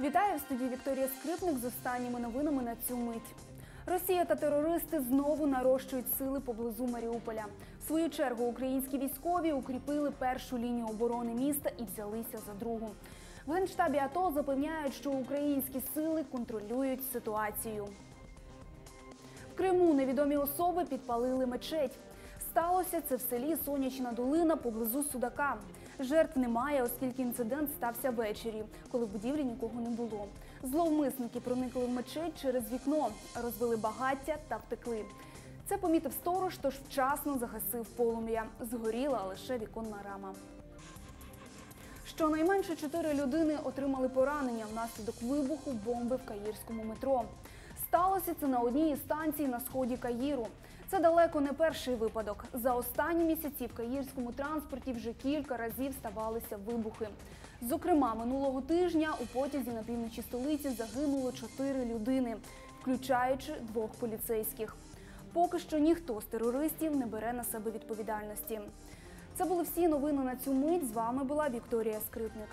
Вітаю в студії Вікторія Скрипник з останніми новинами на цю мить. Росія та терористи знову нарощують сили поблизу Маріуполя. В свою чергу українські військові укріпили першу лінію оборони міста і взялися за другу. В генштабі АТО запевняють, що українські сили контролюють ситуацію. В Криму невідомі особи підпалили мечеть. Сталося це в селі Сонячна Долина поблизу Судака. Жертв немає, оскільки інцидент стався ввечері, коли в будівлі нікого не було. Зловмисники проникли в мечеть через вікно, розвели багаття та втекли. Це помітив сторож, тож вчасно загасив полум'я. Згоріла лише віконна рама. Щонайменше чотири людини отримали поранення внаслідок вибуху бомби в Каїрському метро. Сталося це на одній із станцій на сході Каїру. Це далеко не перший випадок. За останні місяці в каїрському транспорті вже кілька разів ставалися вибухи. Зокрема, минулого тижня у потязі на півночі столиці загинуло чотири людини, включаючи двох поліцейських. Поки що ніхто з терористів не бере на себе відповідальності. Це були всі новини на цю мить. З вами була Вікторія Скрипник.